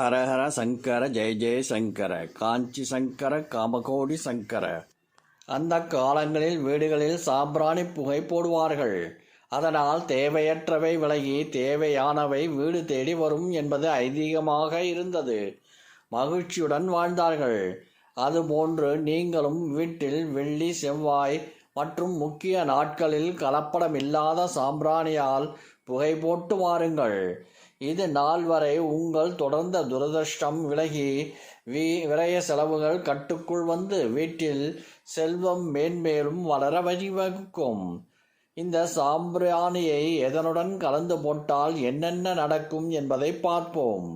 ஹரஹர சங்கர ஜெய ஜெய சங்கர காஞ்சி சங்கர காமகோடி சங்கர. அந்த காலங்களில் வீடுகளில் சாம்பிராணி புகை போடுவார்கள். அதனால் தேவையற்றவை விலகி தேவையானவை வீடு தேடி வரும் என்பது ஐதீகமாக இருந்தது. மகிழ்ச்சியுடன் வாழ்ந்தார்கள். அதுபோன்று நீங்களும் வீட்டில் வெள்ளி செவ்வாய் மற்றும் முக்கிய நாட்களில் கலப்படமில்லாத சாம்பிராணியால் புகை போட்டு வாருங்கள். இது நாள் வரை உங்கள் தொடர்ந்த துரதிருஷ்டம் விலகி வி விரய செலவுகள் கட்டுக்குள் வந்து வீட்டில் செல்வம் மேன்மேலும் வளர வழிவகுக்கும் இந்த சாம்பிராணியை எதனுடன் கலந்து போட்டால் என்னென்ன நடக்கும் என்பதை பார்ப்போம்.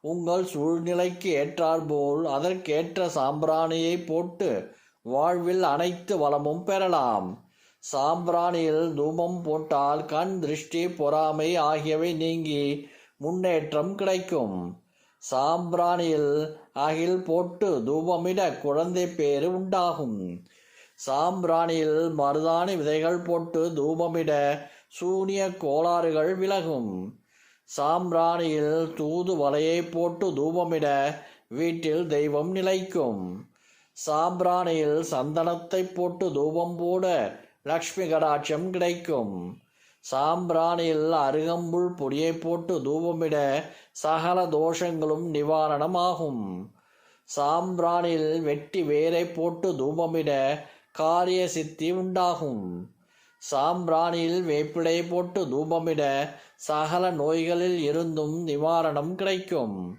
உங்கள் சூழ்நிலைக்கு ஏற்றாற்போல் அதற்கேற்ற சாம்பிராணியை போட்டு வாழ்வில் அனைத்து வளமும் பெறலாம். சாம்பிராணியில் தூபம் போட்டால் கண் திருஷ்டி பொறாமை ஆகியவை நீங்கி முன்னேற்றம் கிடைக்கும். சாம்பிராணியில் அகில் போட்டு தூபமிட குழந்தை பேறு உண்டாகும். சாம்பிராணியில் மருதாணி விதைகள் போட்டு தூபமிட சூனிய கோளாறுகள் விலகும். சாம்பிராணியில் தூது வலையை போட்டு தூபமிட வீட்டில் தெய்வம் நிலைக்கும். சாம்பிராணியில் சந்தனத்தை போட்டு தூபம் போட லக்ஷ்மி கடாட்சம் கிடைக்கும். சாம்பிராணியில் அருகம்புல் பொடியை போட்டு தூபமிட சகல தோஷங்களும் நிவாரணமாகும். சாம்பிராணியில் வெட்டி வேரை போட்டு தூபமிட காரிய சித்தி உண்டாகும். சாம்பிராணியில் வேப்பிலை போட்டு தூபமிட சகல நோய்களில் இருந்தும் நிவாரணம் கிடைக்கும்.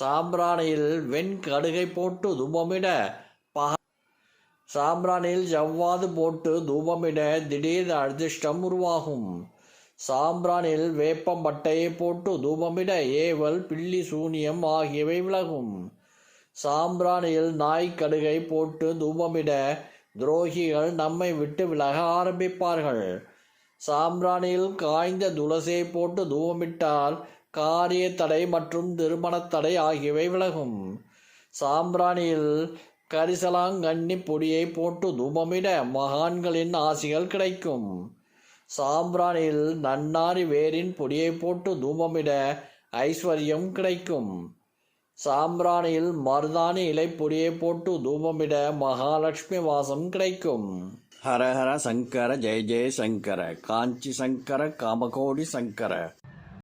சாம்பிராணியில் வெண்கடுகை போட்டு தூபமிட பக சாம்பிராணியில் ஜவ்வாது போட்டு தூபமிட திடீர் அதிர்ஷ்டம் உருவாகும். சாம்பிராணியில் வேப்பம் பட்டையை போட்டு தூபமிட ஏவல் பில்லி சூனியம் ஆகியவை விலகும். சாம்பிராணியில் நாய் கடுகை போட்டு தூபமிட துரோகிகள் நம்மை விட்டு விலக ஆரம்பிப்பார்கள். சாம்பிராணியில் காய்ந்த துளசியை போட்டு தூவமிட்டால் காரிய தடை மற்றும் திருமண தடை ஆகியவை விலகும். சாம்பிராணியில் கரிசலாங்கண்ணி பொடியை போட்டு தூபமிட மகான்களின் ஆசிகள் கிடைக்கும். சாம்பிராணியில் நன்னாரி வேரின் பொடியை போட்டு தூபமிட ஐஸ்வர்யம் கிடைக்கும். சாம்பிராணியில் மருதாணி இலை பொடியை போட்டு தூபமிட மகாலட்சுமி வாசம் கிடைக்கும். ஹரஹர சங்கர ஜெய ஜெய சங்கர காஞ்சி சங்கர காமகோடி சங்கர.